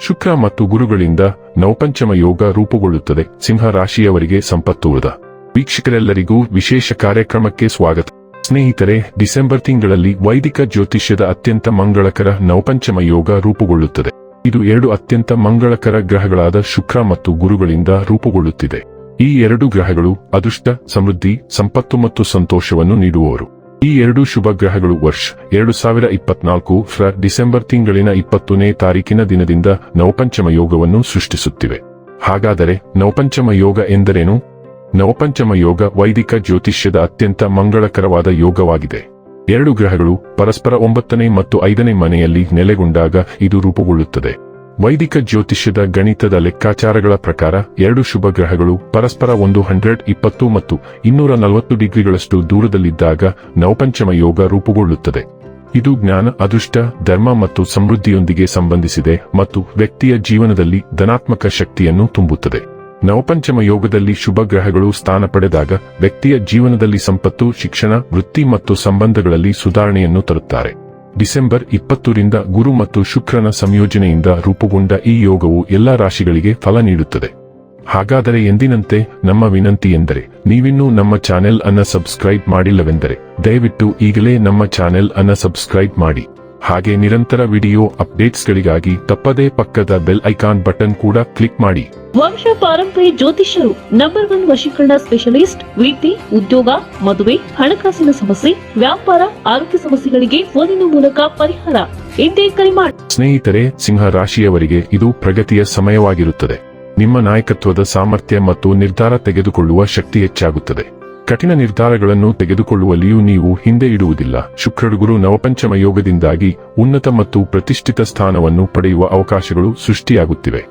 ಶುಕ್ರ ಮತ್ತು ಗುರುಗಳಿಂದ ನವಪಂಚಮ ಯೋಗ ರೂಪುಗೊಳ್ಳುತ್ತದೆ. ಸಿಂಹ ರಾಶಿಯವರಿಗೆ ಸಂಪತ್ತು ಉಳಿದ. ವೀಕ್ಷಕರೆಲ್ಲರಿಗೂ ವಿಶೇಷ ಕಾರ್ಯಕ್ರಮಕ್ಕೆ ಸ್ವಾಗತ. ಸ್ನೇಹಿತರೆ, ಡಿಸೆಂಬರ್ ತಿಂಗಳಲ್ಲಿ ವೈದಿಕ ಜ್ಯೋತಿಷ್ಯದ ಅತ್ಯಂತ ಮಂಗಳಕರ ನವಪಂಚಮ ಯೋಗ ರೂಪುಗೊಳ್ಳುತ್ತದೆ. ಇದು ಎರಡು ಅತ್ಯಂತ ಮಂಗಳಕರ ಗ್ರಹಗಳಾದ ಶುಕ್ರ ಮತ್ತು ಗುರುಗಳಿಂದ ರೂಪುಗೊಳ್ಳುತ್ತಿದೆ. ಈ ಎರಡು ಗ್ರಹಗಳು ಅದೃಷ್ಟ, ಸಮೃದ್ಧಿ, ಸಂಪತ್ತು ಮತ್ತು ಸಂತೋಷವನ್ನು ನೀಡುವವರು. ಈ ಎರಡು ಶುಭ ಗ್ರಹಗಳು ವರ್ಷ ಎರಡು ಸಾವಿರ ಇಪ್ಪತ್ನಾಲ್ಕು ಫ್ರ ಡಿಸೆಂಬರ್ ತಿಂಗಳಿನ ಇಪ್ಪತ್ತನೇ ತಾರೀಕಿನ ದಿನದಿಂದ ನವಪಂಚಮ ಯೋಗವನ್ನು ಸೃಷ್ಟಿಸುತ್ತಿವೆ. ಹಾಗಾದರೆ ನವಪಂಚಮ ಯೋಗ ಎಂದರೇನು? ನವಪಂಚಮ ಯೋಗ ವೈದಿಕ ಜ್ಯೋತಿಷ್ಯದ ಅತ್ಯಂತ ಮಂಗಳಕರವಾದ ಯೋಗವಾಗಿದೆ. ಎರಡು ಗ್ರಹಗಳು ಪರಸ್ಪರ ಒಂಬತ್ತನೇ ಮತ್ತು ಐದನೇ ಮನೆಯಲ್ಲಿ ನೆಲೆಗೊಂಡಾಗ ಇದು ರೂಪುಗೊಳ್ಳುತ್ತದೆ. ವೈದಿಕ ಜ್ಯೋತಿಷ್ಯದ ಗಣಿತದ ಲೆಕ್ಕಾಚಾರಗಳ ಪ್ರಕಾರ ಎರಡು ಶುಭ ಗ್ರಹಗಳು ಪರಸ್ಪರ ಒಂದು ಹಂಡ್ರೆಡ್, ಇಪ್ಪತ್ತು ಮತ್ತು ಇನ್ನೂರ ನಲವತ್ತು ಡಿಗ್ರಿಗಳಷ್ಟು ದೂರದಲ್ಲಿದ್ದಾಗ ನವಪಂಚಮ ಯೋಗ ರೂಪುಗೊಳ್ಳುತ್ತದೆ. ಇದು ಜ್ಞಾನ, ಅದೃಷ್ಟ, ಧರ್ಮ ಮತ್ತು ಸಮೃದ್ಧಿಯೊಂದಿಗೆ ಸಂಬಂಧಿಸಿದೆ ಮತ್ತು ವ್ಯಕ್ತಿಯ ಜೀವನದಲ್ಲಿ ಧನಾತ್ಮಕ ಶಕ್ತಿಯನ್ನು ತುಂಬುತ್ತದೆ. ನವಪಂಚಮ ಯೋಗದಲ್ಲಿ ಶುಭ ಗ್ರಹಗಳು ಸ್ಥಾನ ಪಡೆದಾಗ ವ್ಯಕ್ತಿಯ ಜೀವನದಲ್ಲಿ ಸಂಪತ್ತು, ಶಿಕ್ಷಣ, ವೃತ್ತಿ ಮತ್ತು ಸಂಬಂಧಗಳಲ್ಲಿ ಸುಧಾರಣೆಯನ್ನು ತರುತ್ತಾರೆ. ಡಿಸೆಂಬರ್ ಇಪ್ಪತ್ತರಿಂದ ಗುರು ಮತ್ತು ಶುಕ್ರನ ಸಂಯೋಜನೆಯಿಂದ ರೂಪುಗೊಂಡ ಈ ಯೋಗವು ಎಲ್ಲಾ ರಾಶಿಗಳಿಗೆ ಫಲ ನೀಡುತ್ತದೆ. ಹಾಗಾದರೆ ಎಂದಿನಂತೆ ನಮ್ಮ ವಿನಂತಿ ಎಂದರೆ, ನೀವಿನ್ನೂ ನಮ್ಮ ಚಾನೆಲ್ ಅನ್ನ ಸಬ್ಸ್ಕ್ರೈಬ್ ಮಾಡಿಲ್ಲವೆಂದರೆ, ದಯವಿಟ್ಟು ಈಗಲೇ ನಮ್ಮ ಚಾನೆಲ್ ಅನ್ನ ಸಬ್ಸ್ಕ್ರೈಬ್ ಮಾಡಿ. ಹಾಗೆ ನಿರಂತರ ವಿಡಿಯೋ ಅಪ್ಡೇಟ್ಸ್ಗಳಿಗಾಗಿ ತಪ್ಪದೇ ಪಕ್ಕದ ಬೆಲ್ ಐಕಾನ್ ಬಟನ್ ಕೂಡ ಕ್ಲಿಕ್ ಮಾಡಿ. ವಂಶ ಪಾರಂಪರ್ಯ ಜ್ಯೋತಿಷ್ಯರು ನಂಬರ್ ಒನ್ ವಶೀಕರಣ ಸ್ಪೆಷಲಿಸ್ಟ್ ವಿದ್ಯೆ ಉದ್ಯೋಗ ಮದುವೆ ಹಣಕಾಸಿನ ಸಮಸ್ಯೆ ವ್ಯಾಪಾರ ಆರೋಗ್ಯ ಸಮಸ್ಯೆಗಳಿಗೆ ಫೋನಿನ ಮೂಲಕ ಪರಿಹಾರ. ಎಂದೇ ಕರೆ ಮಾಡಿ ಸ್ನೇಹಿತರೆ ಸಿಂಹ ರಾಶಿಯವರಿಗೆ ಇದು ಪ್ರಗತಿಯ ಸಮಯವಾಗಿರುತ್ತದೆ. ನಿಮ್ಮ ನಾಯಕತ್ವದ ಸಾಮರ್ಥ್ಯ ಮತ್ತು ನಿರ್ಧಾರ ತೆಗೆದುಕೊಳ್ಳುವ ಶಕ್ತಿ ಹೆಚ್ಚಾಗುತ್ತದೆ. ಕಠಿಣ ನಿರ್ಧಾರಗಳನ್ನು ತೆಗೆದುಕೊಳ್ಳುವಲ್ಲಿಯೂ ನೀವು ಹಿಂದೆ ಇಡುವುದಿಲ್ಲ. ಶುಕ್ರಗುರು ನವಪಂಚಮ ಯೋಗದಿಂದಾಗಿ ಉನ್ನತ ಮತ್ತು ಪ್ರತಿಷ್ಠಿತ ಸ್ಥಾನವನ್ನು ಪಡೆಯುವ ಅವಕಾಶಗಳು ಸೃಷ್ಟಿಯಾಗುತ್ತಿವೆ.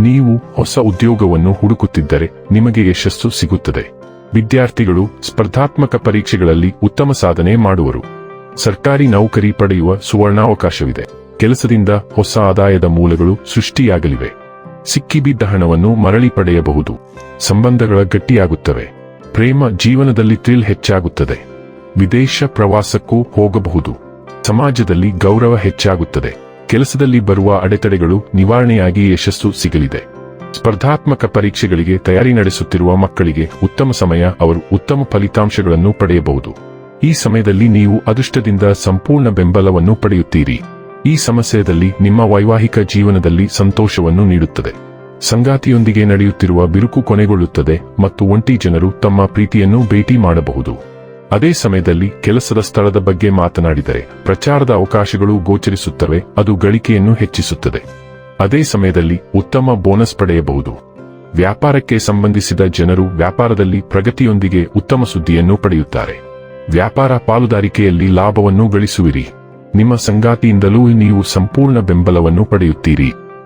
ನೀವು ಹೊಸ ಉದ್ಯೋಗವನ್ನು ಹುಡುಕುತ್ತಿದ್ದರೆ ನಿಮಗೆ ಯಶಸ್ಸು ಸಿಗುತ್ತದೆ. ವಿದ್ಯಾರ್ಥಿಗಳು ಸ್ಪರ್ಧಾತ್ಮಕ ಪರೀಕ್ಷೆಗಳಲ್ಲಿ ಉತ್ತಮ ಸಾಧನೆ ಮಾಡುವರು. ಸರ್ಕಾರಿ ನೌಕರಿ ಪಡೆಯುವ ಸುವರ್ಣಾವಕಾಶವಿದೆ. ಕೆಲಸದಿಂದ ಹೊಸ ಆದಾಯದ ಮೂಲಗಳು ಸೃಷ್ಟಿಯಾಗಲಿವೆ. ಸಿಕ್ಕಿಬಿದ್ದ ಹಣವನ್ನು ಮರಳಿ ಪಡೆಯಬಹುದು. ಸಂಬಂಧಗಳ ಗಟ್ಟಿಯಾಗುತ್ತವೆ. ಪ್ರೇಮ ಜೀವನದಲ್ಲಿ ಥ್ರಿಲ್ ಹೆಚ್ಚಾಗುತ್ತದೆ. ವಿದೇಶ ಪ್ರವಾಸಕ್ಕೂ ಹೋಗಬಹುದು. ಸಮಾಜದಲ್ಲಿ ಗೌರವ ಹೆಚ್ಚಾಗುತ್ತದೆ. ಕೆಲಸದಲ್ಲಿ ಬರುವ ಅಡೆತಡೆಗಳು ನಿವಾರಣೆಯಾಗಿ ಯಶಸ್ಸು ಸಿಗಲಿದೆ. ಸ್ಪರ್ಧಾತ್ಮಕ ಪರೀಕ್ಷೆಗಳಿಗೆ ತಯಾರಿ ನಡೆಸುತ್ತಿರುವ ಮಕ್ಕಳಿಗೆ ಉತ್ತಮ ಸಮಯ, ಅವರು ಉತ್ತಮ ಫಲಿತಾಂಶಗಳನ್ನು ಪಡೆಯಬಹುದು. ಈ ಸಮಯದಲ್ಲಿ ನೀವು ಅದೃಷ್ಟದಿಂದ ಸಂಪೂರ್ಣ ಬೆಂಬಲವನ್ನು ಪಡೆಯುತ್ತೀರಿ. ಈ ಸಮಸ್ಯೆಯಲ್ಲಿ ನಿಮ್ಮ ವೈವಾಹಿಕ ಜೀವನದಲ್ಲಿ ಸಂತೋಷವನ್ನು ನೀಡುತ್ತದೆ. ಸಂಗಾತಿಯೊಂದಿಗೆ ನಡೆಯುತ್ತಿರುವ ಬಿರುಕು ಕೊನೆಗೊಳ್ಳುತ್ತದೆ ಮತ್ತು ಒಂಟಿ ಜನರು ತಮ್ಮ ಪ್ರೀತಿಯನ್ನು ಭೇಟಿ ಮಾಡಬಹುದು. ಅದೇ ಸಮಯದಲ್ಲಿ ಕೆಲಸದ ಸ್ಥಳದ ಬಗ್ಗೆ ಮಾತನಾಡಿದರೆ ಪ್ರಚಾರದ ಅವಕಾಶಗಳು ಗೋಚರಿಸುತ್ತವೆ, ಅದು ಗಳಿಕೆಯನ್ನು ಹೆಚ್ಚಿಸುತ್ತದೆ. ಅದೇ ಸಮಯದಲ್ಲಿ ಉತ್ತಮ ಬೋನಸ್ ಪಡೆಯಬಹುದು. ವ್ಯಾಪಾರಕ್ಕೆ ಸಂಬಂಧಿಸಿದ ಜನರು ವ್ಯಾಪಾರದಲ್ಲಿ ಪ್ರಗತಿಯೊಂದಿಗೆ ಉತ್ತಮ ಸುದ್ದಿಯನ್ನು ಪಡೆಯುತ್ತಾರೆ. ವ್ಯಾಪಾರ ಪಾಲುದಾರಿಕೆಯಲ್ಲಿ ಲಾಭವನ್ನು ಗಳಿಸುವಿರಿ. ನಿಮ್ಮ ಸಂಗಾತಿಯಿಂದಲೂ ನೀವು ಸಂಪೂರ್ಣ ಬೆಂಬಲವನ್ನು ಪಡೆಯುತ್ತೀರಿ.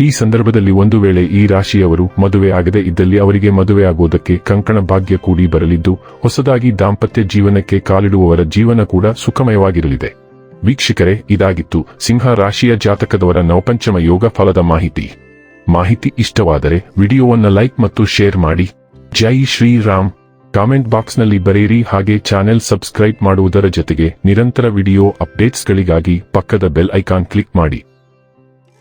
ಈ ಸಂದರ್ಭದಲ್ಲಿ ಒಂದು ವೇಳೆ ಈ ರಾಶಿಯವರು ಮದುವೆ ಆಗದೆ ಇದ್ದಲ್ಲಿ ಅವರಿಗೆ ಮದುವೆ ಆಗುವುದಕ್ಕೆ ಕಂಕಣ ಭಾಗ್ಯ ಕೂಡಿ ಬರಲಿದ್ದು, ಹೊಸದಾಗಿ ದಾಂಪತ್ಯ ಜೀವನಕ್ಕೆ ಕಾಲಿಡುವವರ ಜೀವನ ಕೂಡ ಸುಖಮಯವಾಗಿರಲಿದೆ. ವೀಕ್ಷಕರೇ, ಇದಾಗಿತ್ತು ಸಿಂಹ ರಾಶಿಯ ಜಾತಕದವರ ನವಪಂಚಮ ಯೋಗ ಫಲದ ಮಾಹಿತಿ. ಮಾಹಿತಿ ಇಷ್ಟವಾದರೆ ವಿಡಿಯೋವನ್ನ ಲೈಕ್ ಮತ್ತು ಶೇರ್ ಮಾಡಿ. ಜೈ ಶ್ರೀರಾಮ್. ಕಾಮೆಂಟ್ ಬಾಕ್ಸ್ನಲ್ಲಿ ಬರೆಯಿರಿ ಹಾಗೆ ಚಾನೆಲ್ ಸಬ್ಸ್ಕ್ರೈಬ್ ಮಾಡುವುದರ ಜೊತೆಗೆ ನಿರಂತರ ವಿಡಿಯೋ ಅಪ್ಡೇಟ್ಸ್ಗಳಿಗಾಗಿ ಪಕ್ಕದ ಬೆಲ್ ಐಕಾನ್ ಕ್ಲಿಕ್ ಮಾಡಿ.